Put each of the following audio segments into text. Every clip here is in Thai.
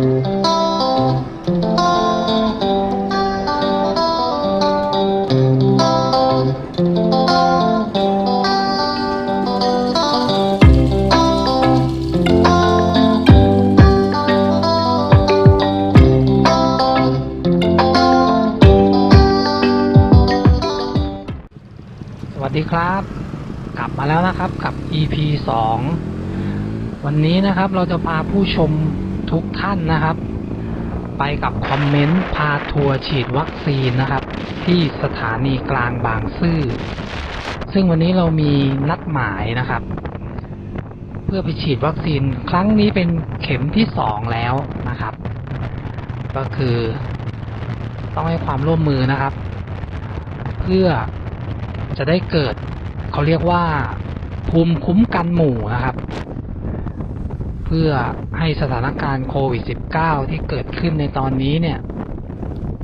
สวัสดีครับ กลับมาแล้วนะครับกับ EP 2 วันนี้นะครับเราจะพาผู้ชม ทุกท่านนะครับ ไปกับคอมเมนต์พาทัวร์ฉีดวัคซีนนะครับ ที่สถานีกลางบางซื่อ ซึ่งวันนี้เรามีนัดหมายนะครับ เพื่อไปฉีดวัคซีนครั้งนี้เป็นเข็มที่สองแล้วนะครับ ก็คือต้องให้ความร่วมมือนะครับ เพื่อจะได้เกิดเขาเรียกว่าภูมิคุ้มกันหมู่นะครับ เพื่อ ให้สถานการณ์โควิด -19 ที่เกิดขึ้นในตอนนี้เนี่ย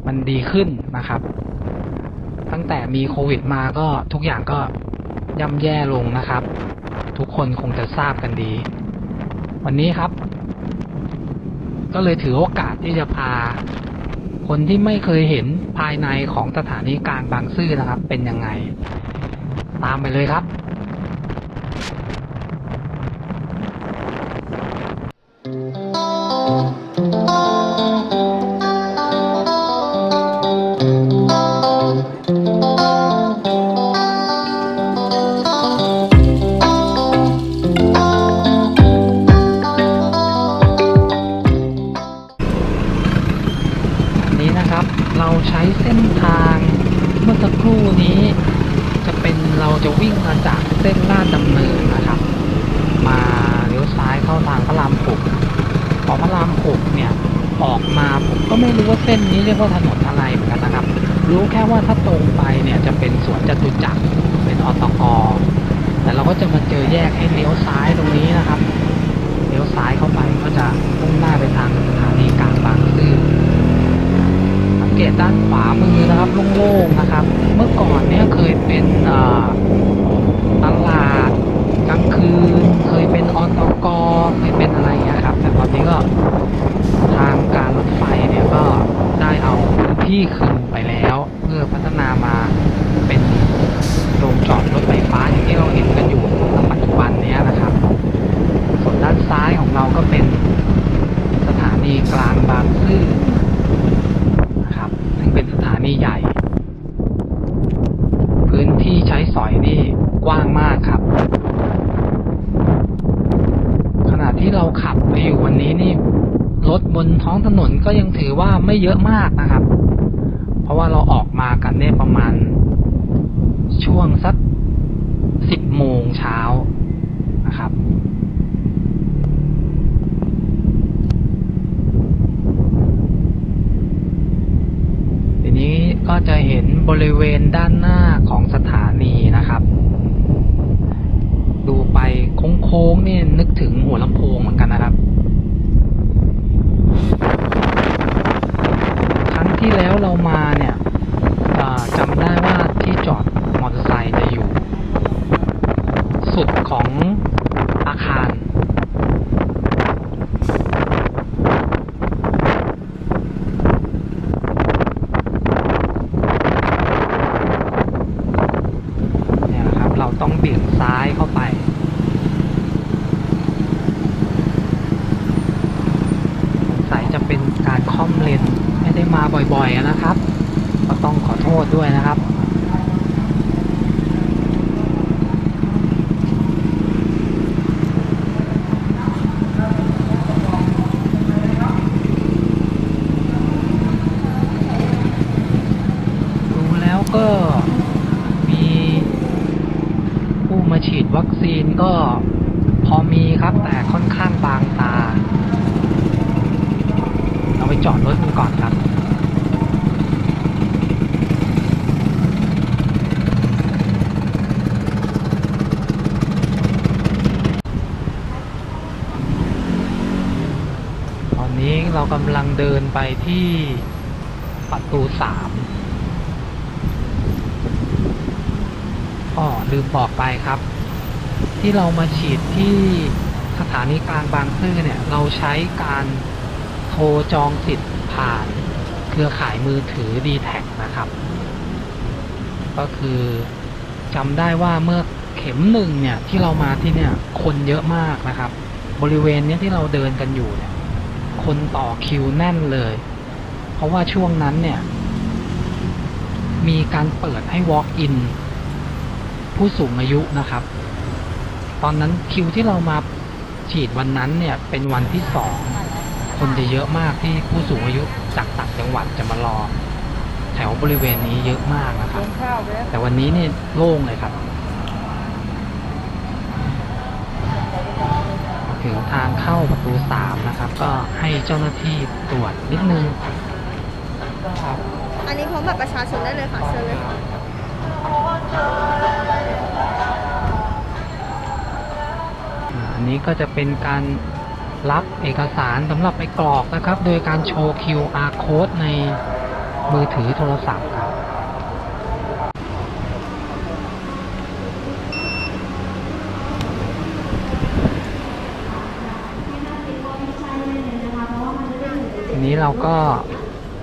มันดีขึ้นนะครับ ตั้งแต่มีโควิดมาก็ทุกอย่างก็ย่ำแย่ลงนะครับ ทุกคนคงจะทราบกันดี วันนี้ครับ ก็เลยถือโอกาสที่จะพา คนที่ไม่เคยเห็นภายในของสถานีกลางบางซื่อนะครับ เป็นยังไง ตามไปเลยครับ ตด้านขวามือนะครับโล่งๆนะครับ เมื่อก่อนเนี่ยเคยเป็นตลาดกลางคืน เคยเป็นอตกเคยเป็นอะไรอย่างเงี้ยครับ แต่ตอนนี้ก็ทางการรถไฟเนี่ยก็ได้เอาพื้นที่คืนไปแล้ว เพื่อพัฒนามาเป็นโรงจอดรถไฟฟ้าอย่างที่เราเห็นกันอยู่ณปัจจุบันนี้นะครับ ส่วนด้านซ้ายของเราก็เป็นสถานีกลางบางซื่อ นะครับซึ่งเป็ นสถานีใหญ่ พื้นที่ใช้สอยนี่กว้างมากครับ ขณะที่เราขับไปอยู่วันนี้นี่รถบนท้องถนนก็ยังถือว่าไม่เยอะมากนะครับ เพราะว่าเราออกมากันเนี่ยประมาณ ช่วงสักสิบโมงเช้านะครับ ทีนี้ก็ จะเห็นบริเวณด้านหน้าของสถานีนะครับ ดูไปโค้งๆเนี่ยนึกถึงหัวลำโพงเหมือนกันนะครับ ครั้งที่แล้วเรามาเนี่ยจำได้ว่าที่จอดมอเตอร์ไซค์จะอยู่ สุดของอาคาร เนี่ยนะครับ เราต้องเบี่ยงซ้ายเข้าไป สงสัยจะเป็นการค่อมเลนไม่ได้มา บ่อยๆนะครับ ก็ต้องขอโทษด้วยนะครับ ดูแล้วก็มีผู้มาฉีดวัคซีนก็พอมีครับแต่ค่อนข้างบางตา เราไปจอดรถกันก่อนครับ ตอนนี้ เรากำลังเดินไปที่ประตูสามอ๋อลืมบอกไปครับ ที่เรามาฉีดที่สถานีกลางบางซื่อเนี่ย เราใช้การโทรจองสิทธิ์ผ่านเครือข่ายมือถือ d t แทนะครับ ก็คือจำได้ว่าเมื่อเข็มหนึ่งเนี่ยที่เรามาที่เนี่ยคนเยอะมากนะครับ บริเวณเนี้ยที่เราเดินกันอยู่เนี่ย คนต่อคิวแน่นเลย เพราะว่าช่วงนั้นเนี่ย มีการเปิดให้ walk in ผู้สูงอายุนะครับ ตอนนั้นคิวที่เรามาฉีดวันนั้นเนี่ย เป็นวันที่สอง คนจะเยอะมากที่ผู้สูงอายุจากต่างจังหวัดจะมารอ แถวบริเวณนี้เยอะมากนะครับ แต่วันนี้เนี่ยโล่งเลยครับ ถึงทางเข้าประตูสามนะครับ ก็ให้เจ้าหน้าที่ตรวจนิดนึงครับอันนี้พร้อมบัตรประชาชนได้เลยค่ะเชิญเลยค่ะอ่าอันนี้ก็จะเป็นการรับเอกสารสำหรับไปกรอกนะครับ โดยการโชว์ QR code ในมือถือโทรศัพท์ครับ ทีนี้ เราก็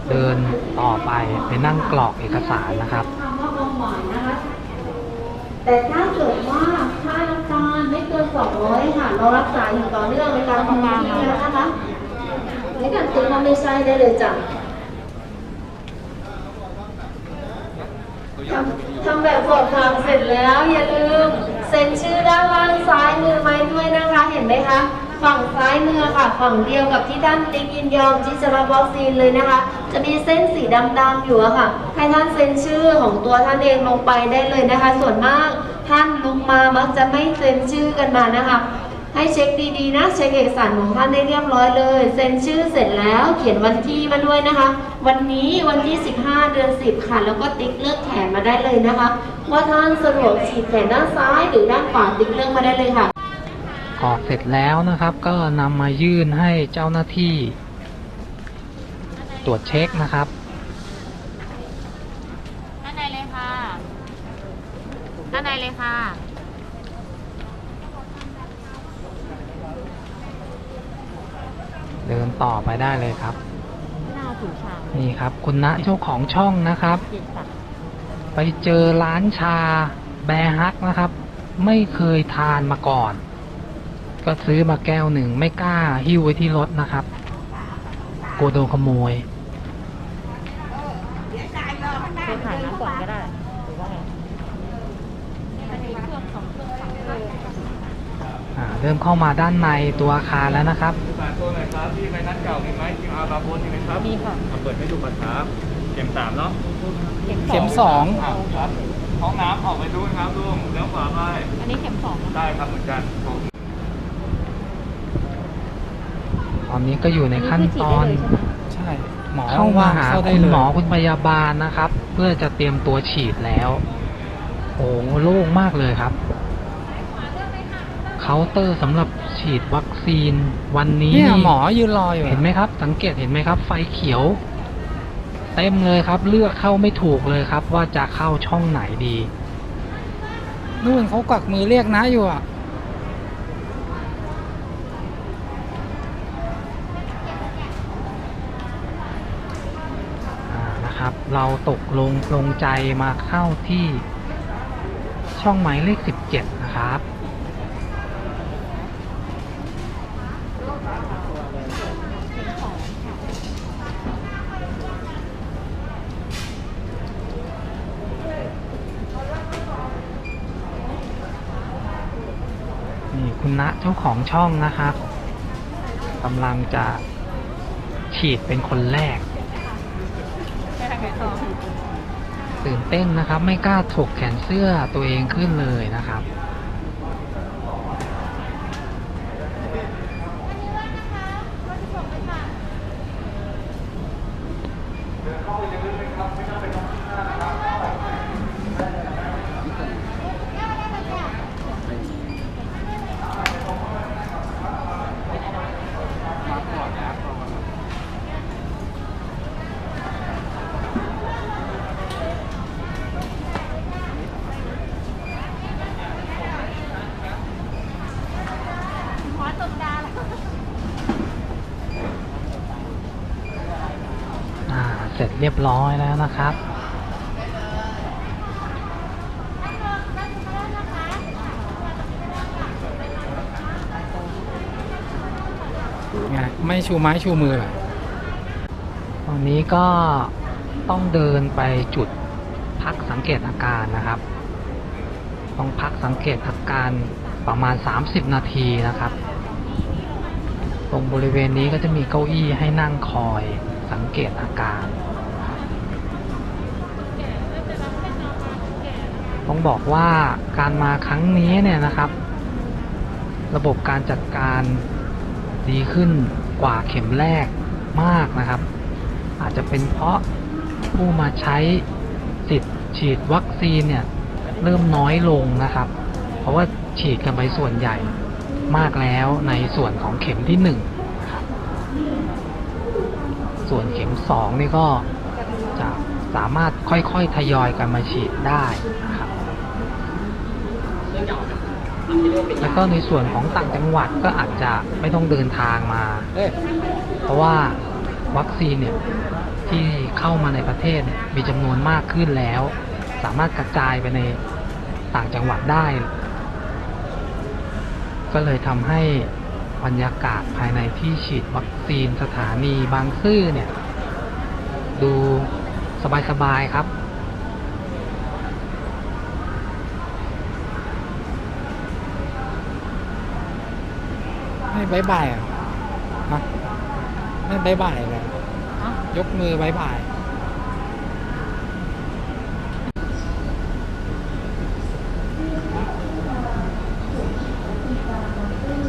เดินต่อไปไปนั่งกรอกเอกสารนะครับคำว่าเบาหวานนะคะแต่ถ้าเกิดว่าค่าน้ำตาลไม่เกิน 200 ค่ะ เรารักษาอยู่ต่อเนื่องในการทำงานแล้วนะคะในการติ๊กว่าไม่ใช่ได้เลยจ้ะทำทำแบบสอบถามเสร็จแล้วอย่าลืม เซ็นชื่อด้านล่างซ้ายมือไว้ด้วยนะคะ เห็นไหมคะ ฝั่งซ้ายมือค่ะ ฝั่งเดียวกับที่ท่านติ๊กยินยอมที่จะรับวัคซีนเลยนะคะ จะมีเส้นสีดำๆอยู่อะค่ะ ให้ท่านเซ็นชื่อของตัวท่านเองลงไปได้เลยนะคะ ส่วนมากท่านลงมามักจะไม่เซ็นชื่อกันมานะคะ ให้เช็คดีๆนะ เช็คเอกสารของท่านได้เรียบร้อยเลย เซ็นชื่อเสร็จแล้วเขียนวันที่มาด้วยนะคะ วันนี้วันที่ 15 เดือน 10 ค่ะ แล้วก็ติ๊กเลือกแขนมาได้เลยนะคะ ว่าท่านสะดวกฉีดแขนด้านซ้ายหรือด้านขวาติ๊กเลือกมาได้เลยค่ะ กรอกเสร็จแล้วนะครับ ก็นำมายื่นให้เจ้าหน้าที่ ตรวจเช็คนะครับด้านในเลยค่ะด้านในเลยค่ะ เดินต่อไปได้เลยครับหน้าถูชามนี่ครับ คุณณเจ้าของช่องนะครับเจ็ดสักไปเจอร้านชาแบร์ฮักนะครับ ไม่เคยทานมาก่อน ก็ซื้อมาแก้วหนึ่งไม่กล้าหิ้วไว้ที่รถนะครับกลัวโดนขโมยเคยผ่านน้ำก่อนก็ได้หรือว่าไงมันมีเครื่องสองเครื่องสามเครื่องอ่าเริ่มเข้ามาด้านในตัวอาคารแล้วนะครับ ฝากตัวหน่อยครับที่ใบนัดเก่ามีไหม QR บาร์โค้ดมีไหมครับมีค่ะเอาเปิดให้ดูก่อนครับเข็มสามเนาะเข็มสองเข็มสองอ้าวครับห้องน้ำออกไปดูครับลุงแล้วขวาไปอันนี้เข็มสองนะได้ครับเหมือนกัน ต อนนี้ก็อยู่ในขั้นตอนใช่หมอเข้ามาหาเข้าได้คุณเลยหมอคุณพยาบาลนะครับ เพื่อจะเตรียมตัวฉีดแล้วโอ้โหโล่งมากเลยครับเคาน์เตอร์สำหรับฉีดวัคซีนวันนี้เนี่ยหมอยืนรออยู่เห็นไหมครับ สังเกตเห็นไหมครับ ไฟเขียว เต็มเลยครับ เลือกเข้าไม่ถูกเลยครับ ว่าจะเข้าช่องไหนดีนู่นเขากวักมือเรียกนะอยู่อะ อ่านะครับ เราตกลงลงใจมาเข้าที่ช่องหมายเลข 17 นะครับ นี่คุณณเจ้าของช่องนะครับกำลังจะฉีดเป็นคนแรก ตื่นเต้นนะครับ ไม่กล้าถกแขนเสื้อตัวเองขึ้นเลยนะครับ โเสร็จเรียบร้อยแล้วนะครับไงไม่ชูไม้ชูมือเหรอตอนนี้ก็ต้องเดินไปจุดพักสังเกตอาการนะครับ ต้องพักสังเกตอาการประมาณ 30 นาทีนะครับ ตรงบริเวณนี้ก็จะมีเก้าอี้ให้นั่งคอยสังเกตอาการนะครับ ต้องบอกว่าการมาครั้งนี้เนี่ยนะครับ ระบบการจัดการดีขึ้นกว่าเข็มแรกมากนะครับ อาจจะเป็นเพราะผู้มาใช้สิทธิ์ฉีดวัคซีนเนี่ยเริ่มน้อยลงนะครับ เพราะว่าฉีดกันไปส่วนใหญ่มากแล้วในส่วนของเข็มที่หนึ่งส่วนเข็มสองนี่ก็จะสามารถค่อยๆ ทยอยกันมาฉีดได้นะครับ แล้วก็ในส่วนของต่างจังหวัดก็อาจจะไม่ต้องเดินทางมา เพราะว่าวัคซีนเนี่ยที่เข้ามาในประเทศเนี่ยมีจำนวนมากขึ้นแล้ว สามารถกระจายไปในต่างจังหวัดได้ ก็เลยทำให้บรรยากาศภายในที่ฉีดวัคซีนสถานีบางซื่อเนี่ย ดูสบายๆครับ บายบายอะฮะไม่บายบายเลยฮะยกมือบายบาย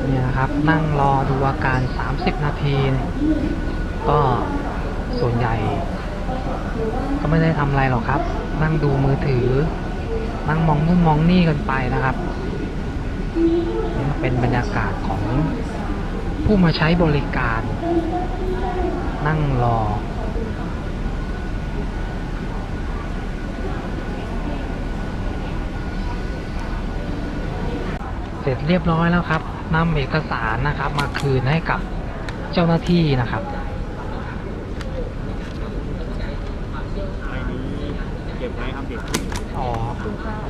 เนี่ยนะครับ นั่งรอดูอาการ 30 นาทีเนี่ยก็ส่วนใหญ่ ก็ไม่ได้ทำอะไรหรอกครับ นั่งดูมือถือ นั่งมองนู่นมองนี่กันไปนะครับนี่เป็นบรรยากาศของ ผู้มาใช้บริการ นั่งรอ เสร็จเรียบร้อยแล้วครับนำเอกสารนะครับ มาคืนให้กับเจ้าหน้าที่นะครับอะไรนี้เก็บไว้อัปเดตอ๋อขอบ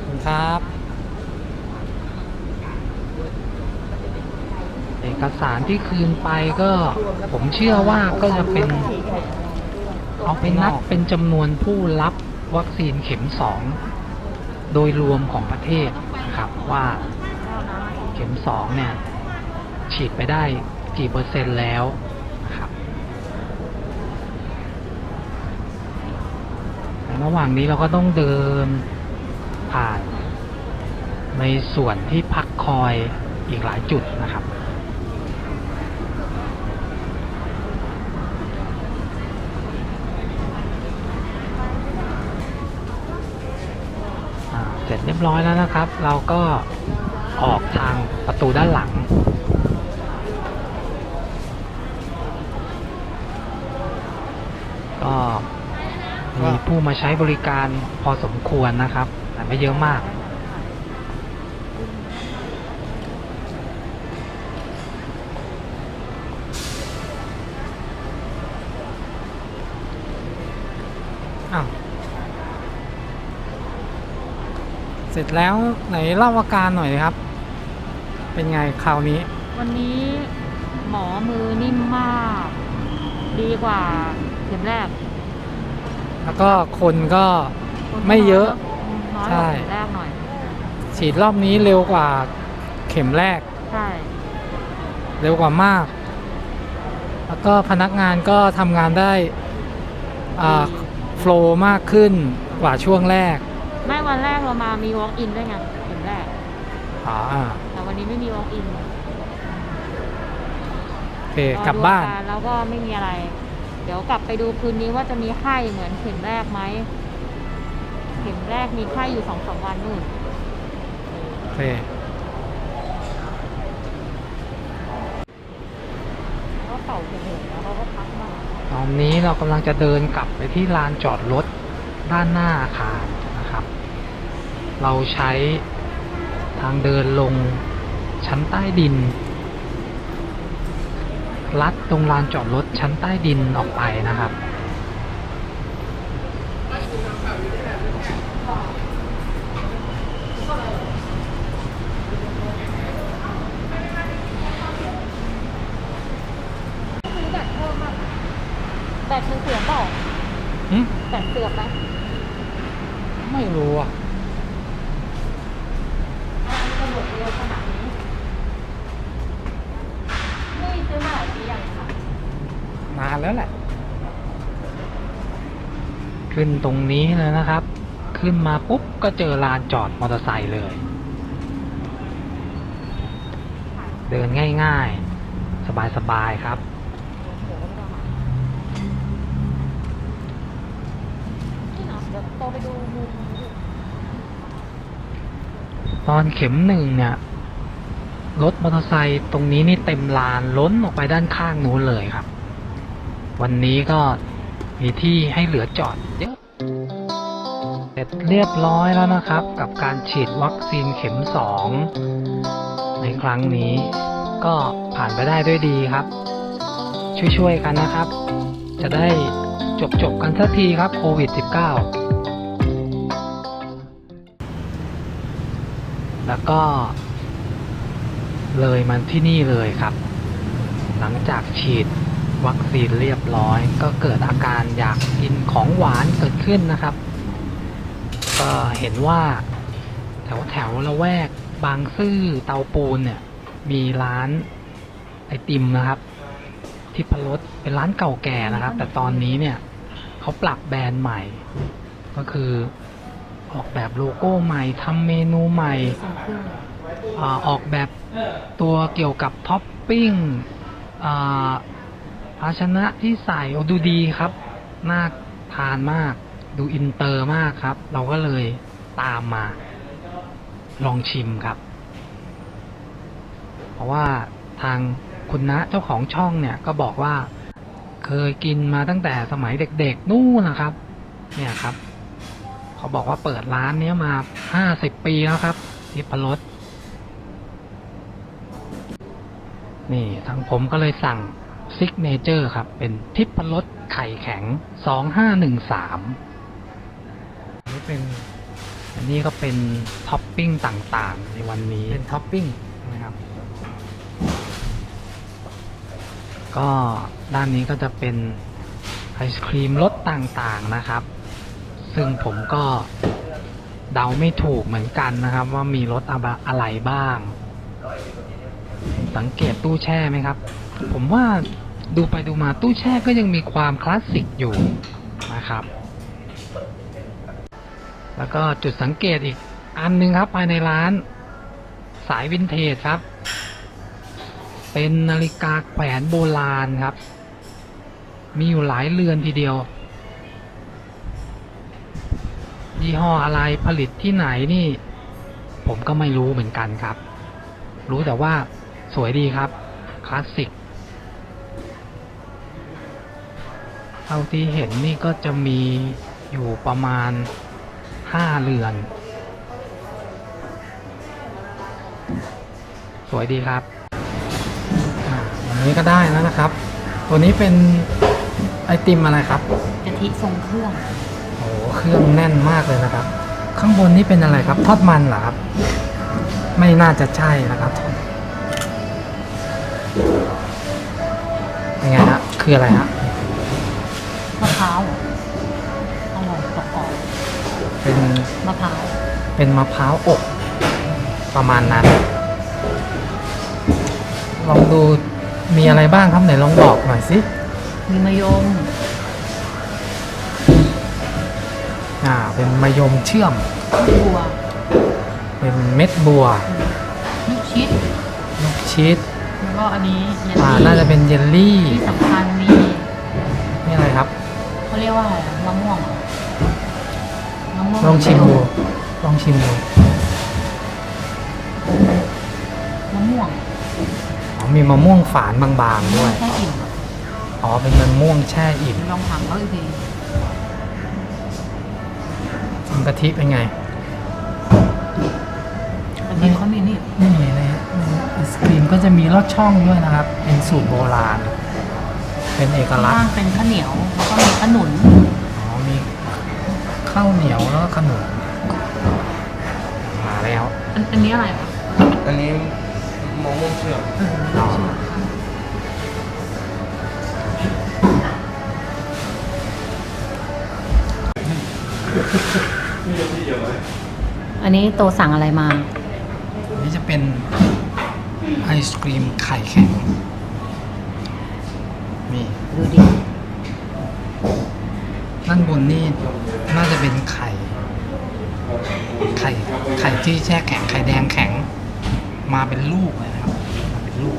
คุณครับ เอกสารที่คืนไปก็ผมเชื่อว่าก็จะเป็น เอาไปนับเป็นจำนวนผู้รับวัคซีนเข็มสองโดยรวมของประเทศนะครับว่าเข็มสองเนี่ย ฉีดไปได้กี่เปอร์เซ็นต์แล้วนะครับระหว่างนี้เราก็ต้องเดินผ่านในส่วนที่พักคอยอีกหลายจุดนะครับ อ่า เสร็จเรียบร้อยแล้วนะครับ เราก็ออกทางประตูด้านหลัง ก็มีผู้มาใช้บริการพอสมควรนะครับ แต่ไม่เยอะมาก อ้าว เสร็จแล้วไหนเล่าอาการหน่อยครับ เป็นไงคราวนี้ วันนี้หมอมือนิ่มมาก ดีกว่าเข็มแรก แล้วก็คนก็คนไม่เยอะ น้อยกใช่ว่าเข็มแรกหน่อย ฉีดรอบนี้เร็วกว่าเข็มแรก ใช่ เร็วกว่ามาก แล้วก็พนักงานก็ทำงานได้โฟล์มากขึ้นกว่าช่วงแรกไม่ วันแรกเรามามี walk in ด้วยไงเข็มแรก อ๋ออ่าแต่วันนี้ไม่มี walk in โอเคกลับบ้านรอดูอรแล้วก็ไม่มีอะไร เดี๋ยวกลับไปดูคืนนี้ว่าจะมีไข้เหมือนเข็มแรกไหมเข็มแรกมีไข้อยู่สองสามวันนู่น โอเค ก็เป่าเข็มหนึ่งแล้วเขาก็พักมาตอนนี้เรากำลังจะเดินกลับไปที่ลานจอดรถด้านหน้าอาคารนะครับ เราใช้ทางเดินลงชั้นใต้ดิน ลัดตรงลานจอดรถชั้นใต้ดินออกไปนะครับ แบตมันเสื่อมเปล่าหึแบตเสื่อมไหมไม่รู้อะ ตำรวจเร็วขนาดนี้ นี่ซื้อมาหลายปียังคะนานแล้วแหละ ขึ้นตรงนี้เลยนะครับ ขึ้นมาปุ๊บก็เจอลานจอดมอเตอร์ไซค์เลย เดินง่ายๆ สบายๆครับนี่เนาะเดี๋ยวโตไปดูมุมนี้ดิ ตอนเข็มหนึ่งเนี่ยรถมอเตอร์ไซค์ตรงนี้นี่เต็มลานล้นออกไปด้านข้างนู้นเลยครับ วันนี้ก็มีที่ให้เหลือจอดเยอะเสร็จเรียบร้อยแล้วนะครับ กับการฉีดวัคซีนเข็มสองในครั้งนี้ก็ผ่านไปได้ด้วยดีครับ ช่วยๆกันนะครับ จะได้จบๆกันสักทีครับโควิด -19 แล้วก็ เลยมันที่นี่เลยครับ หลังจากฉีดวัคซีนเรียบร้อย ก็เกิดอาการอยากกินของหวานเกิดขึ้นนะครับ ก็เห็นว่า แถวแถวละแวกบางซื่อเตาปูนเนี่ย มีร้านไอติมนะครับ ทิพรสเป็นร้านเก่าแก่นะครับ แต่ตอนนี้เนี่ยเขาปรับแบรนด์ใหม่ ก็คือ ออกแบบโลโก้ใหม่ทำเมนูใหม่อออกแบบตัวเกี่ยวกับท็อปปิ้งภาชนะที่ใส่ดูดีครับ น่าทานมาก ดูอินเตอร์มากครับ เราก็เลยตามมา ลองชิมครับ เพราะว่าทางคุณณะเจ้าของช่องเนี่ยก็บอกว่า เคยกินมาตั้งแต่สมัยเด็กๆนู่นนะครับ เนี่ยครับ เขาบอกว่าเปิดร้านเนี้ยมาห้าสิบปีแล้วครับทิพรสนี่ทางผมก็เลยสั่งซิกเนเจอร์ครับ เป็นทิพรสไข่แข็งสองห้าหนึ่งสามนี่เป็นอันนี้ก็เป็นท็อปปิ้งต่างๆ ในวันนี้เป็นท็อปปิ้งนะครับ ก็ด้านนี้ก็จะเป็นไอศครีมรสต่างๆนะครับ ซึ่งผมก็เดาไม่ถูกเหมือนกันนะครับ ว่ามีรสอะไรบ้าง สังเกตตู้แช่ไหมครับ ผมว่าดูไปดูมาตู้แช่ก็ยังมีความคลาสสิกอยู่นะครับ แล้วก็จุดสังเกตอีกอันหนึงครับภายในร้าน สายวินเทจครับ เป็นนาฬิกาแขวนโบราณครับ มีอยู่หลายเรือนทีเดียว ยี่ห้ออะไรผลิตที่ไหนนี่ ผมก็ไม่รู้เหมือนกันครับ รู้แต่ว่าสวยดีครับ คลาสสิกเท่าที่เห็นนี่ก็จะมีอยู่ประมาณห้าเรือน สวยดีครับอันนี้ก็ได้แล้วนะครับ ตัวนี้เป็นไอติมอะไรครับกะทิทรงเครื่อง รื่องแน่นมากเลยนะครับ ข้างบนนี่เป็นอะไรครับ ทอดมันเหรอครับ ไม่น่าจะใช่นะครับยังไงฮะคืออะไรฮะมะพร้าวอร่อยกรอบเป็นๆมะพร้าวเป็นมะพร้าวอบประมาณนั้น ลองดูมีอะไรบ้างครับไหนลองบอกหน่อยสิมีมะยม เป็นมะยมเชื่อม บัวเป็นเม็ดบัวลูกชิดลูกชีสแล้วก็อันนี้เยลอ่าลี่น่าจะเป็นเยลลี่ที่สำคัญมีนี่อะไรครับ เขาเรียกว่าอะไรอะมะม่วงเหรอมะม่วงลองชิมดูลองชิมดูมะม่วงอ๋อมีมะม่วงฝานบางๆด้วยแค่อิ่มอ๋อเป็นมะม่วงแช่อิ่ม ลองถามเขาอีกทีชิม กะทิเป็นไงอันนี้เขามีนี่นี่ในในไอศครีมก็จะมีลอดช่องด้วยนะครับ เป็นสูตรโบราณ เป็นเอกข้างลักษล่างณ์เป็นข้าวเหนียวแล้วก็มีขนุนอ๋อมีขข้าวเหนียวแล้วก็ขนมมาแล้วอันอันนี้อะไรคะอันนี้มะม่วงเชื่อมอ๋อ อันนี้โตสั่งอะไรมา อันนี้จะเป็นไอศกรีมไข่แข็งนี่ดูดิด้านบนนี่น่าจะเป็นไข่ ไข่ไข่ที่แช่แข็งไข่แดงแข็ง มาเป็นลูกเลยนะครับมาเป็นลูก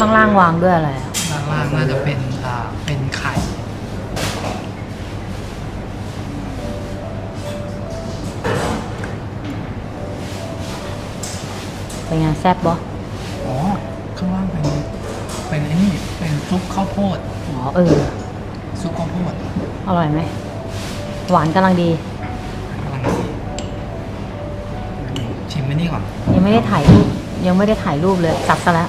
ข้างล่างวางด้วยอะไรอะด้านล่างน่าจะเป็นอ่าเป็นไข่ เป็นไงแซ่บบ่อ๋อ ข้างล่างเป็น เป็นไอ้นี่เป็นซุปข้าวโพด อ๋อเออ ซุปข้าวโพดอร่อยไหม หวานกำลังดี กำลังดีชิมไปนี่ก่อน ยังไม่ได้ถ่ายรูปยังไม่ได้ถ่ายรูปเลยจัดซะแล้ว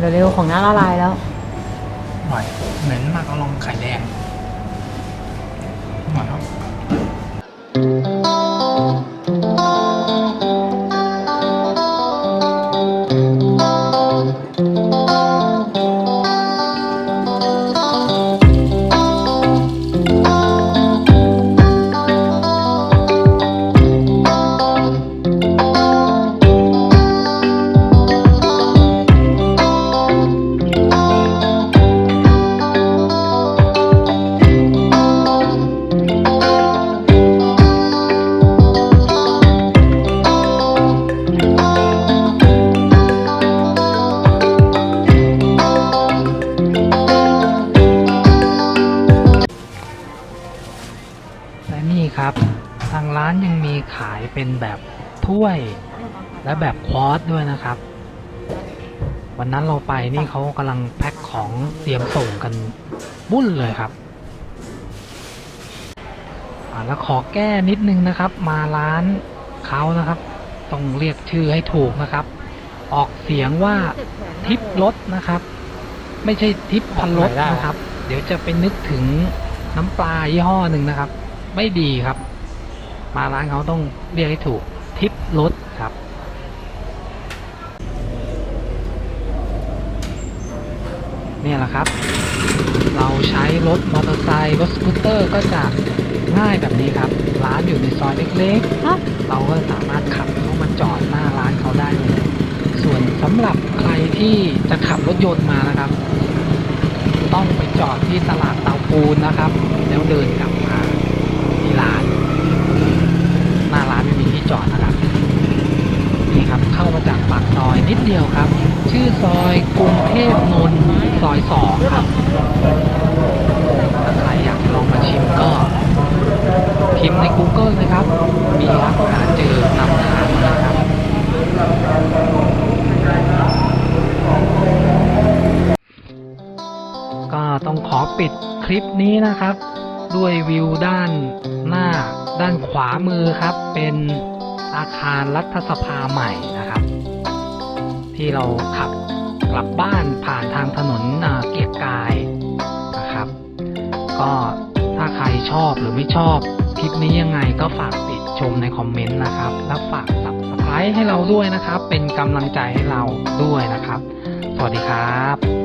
เร็วๆของน้าละลายแล้ว อร่อยเหม็นมากก็ลองไข่แดงอร่อยครับานยังมีขายเป็นแบบถ้วยและแบบควอตด้วยนะครับ วันนั้นเราไปนี่เขากำลังแพ็คของเตรียมส่งกันบุ้นเลยครับแล้วขอแก้นิดนึงนะครับ มาร้านเขานะครับ ต้องเรียกชื่อให้ถูกนะครับ ออกเสียงว่าทิปรถนะครับ ไม่ใช่ทิปพันรถนะครับ เดี๋ยวจะไปนึกถึงน้ำปลายี่ห้อหนึ่งนะครับ ไม่ดีครับ มาร้านเขาต้องเรียกให้ถูกทิปรถครับเนี่ยแหละครับ เราใช้รถมอเตอร์ไซค์รถสกูตเตอร์ก็จะง่ายแบบนี้ครับ ร้านอยู่ในซอยเล็กๆ เราก็สามารถขับเข้ามาจอดหน้าร้านเขาได้เลย ส่วนสำหรับใครที่จะขับรถยนต์มานะครับ ต้องไปจอดที่ตลาดเตาปูนนะครับ แล้วเดินกลับมาที่ร้าน หน้าร้านไม่มีที่ จอดนะครับนี่ครับเข้ามาจากปากซอยนิดเดียวครับ ชื่อซอยกรุงเทพนนท์ซอยสองครับถ้าใครอยากลองมาชิมก็ พิมพ์ใน Google นะครับ มีครับหาเจอนำทางมานะครับก็ต้องขอปิดคลิปนี้นะครับ ด้วยวิวด้านหน้าด้านขวามือครับเป็น อาคารรัฐสภาใหม่นะครับ ที่เราขับกลับบ้านผ่านทางถนนอ่าเกียรกายนะครับ ก็ถ้าใครชอบหรือไม่ชอบคลิปนี้ยังไงก็ฝากติดชมในคอมเมนต์นะครับ แล้วฝาก subscribe ให้เราด้วยนะครับ เป็นกำลังใจให้เราด้วยนะครับ สวัสดีครับ